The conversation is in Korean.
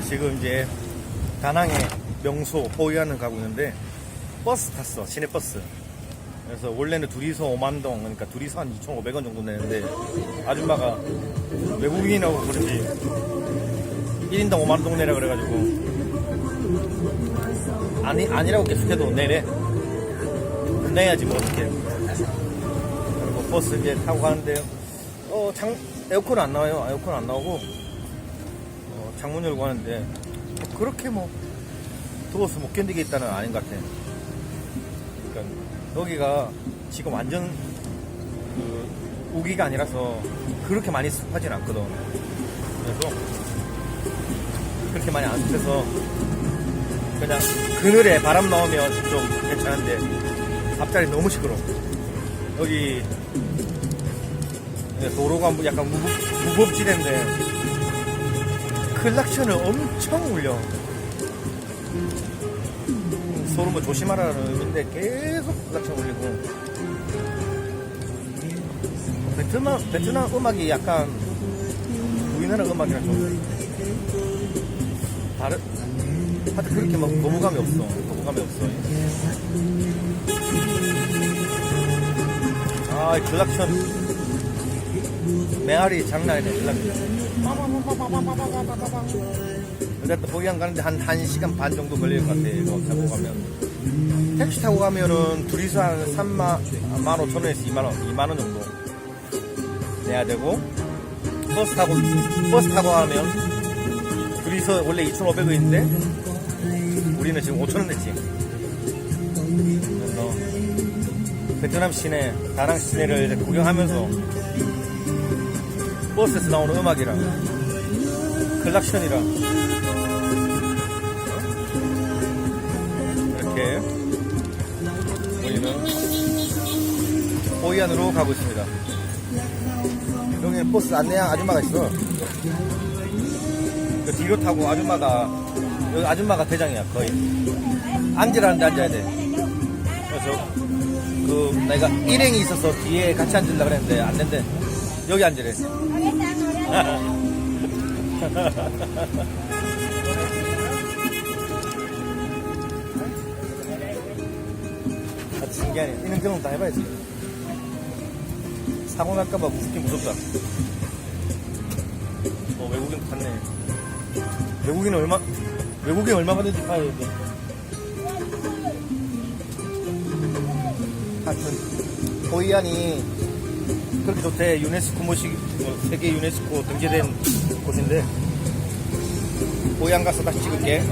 지금 이제 다낭의 명소 호이안을 가고 있는데 버스 탔어 시내버스. 그래서 원래는 둘이서 5만 동 그러니까 둘이서 한 2,500원 정도 내는데 아줌마가 외국인이라고 그런지. 1인당 5만 동 내라 그래가지고. 아니 아니라고 계속해도 내래. 내야지 뭐 어떻게. 그리고 버스 이제 타고 가는데 어 장, 에어컨 안 나와요. 에어컨 안 나오고. 어, 창문 열고 하는데 뭐 그렇게 뭐 더워서 못 견디겠다는 아닌 것 같아. 그러니까 여기가 지금 완전 그 우기가 아니라서 그렇게 많이 습하진 않거든. 그래서 그렇게 많이 안 습해서 그냥 그늘에 바람 나오면 좀 괜찮은데 앞자리 너무 시끄러워. 여기 도로가 뭐 약간 무법, 무법지대인데 클락션을 엄청 울려. 서로 뭐 조심하라는 의미인데 계속 클락션 울리고. 베트남, 베트남 음악이 약간 우리나라 음악이랑 좀 다른 하여튼 그렇게 막 거부감이 없어. 거부감이 없어. 아, 이 클락션. 메아리 장난 아니네. 근데 또 호이안 가는데 한 1시간 반 정도 걸릴 것 같아, 이거 타고 가면. 택시 타고 가면은 둘이서 한 3만, 1만 5천 원에서 2만 원, 2만 원 정도 내야 되고, 버스 타고, 버스 타고 가면 둘이서 원래 2,500원인데, 우리는 지금 5천 원 냈지. 그래서 베트남 시내, 다낭 시내를 구경하면서 버스에서 나오는 음악이랑 클락션이랑 이렇게 우리는 호이안으로 가고 있습니다. 여기는 버스 안내양 아줌마가 있어. 그 뒤로 타고 아줌마가 여기 아줌마가 대장이야 거의. 앉으라는데 앉아야 돼. 그래서 그 내가 일행이 있어서 뒤에 같이 앉으려 그랬는데 안 된대. 여기 앉으래. 아, 신기하네. 이런 경험 다 해봐야지. 사고 날까봐 무섭긴 무섭다. 어, 외국인 갔네. 외국인 얼마, 외국인 얼마 받는지 봐야 돼. 하여튼, 호이안이 그렇게 좋대. 유네스코 뭐, 세계 유네스코 등재된 곳인데, 호이안 가서 다시 찍을게.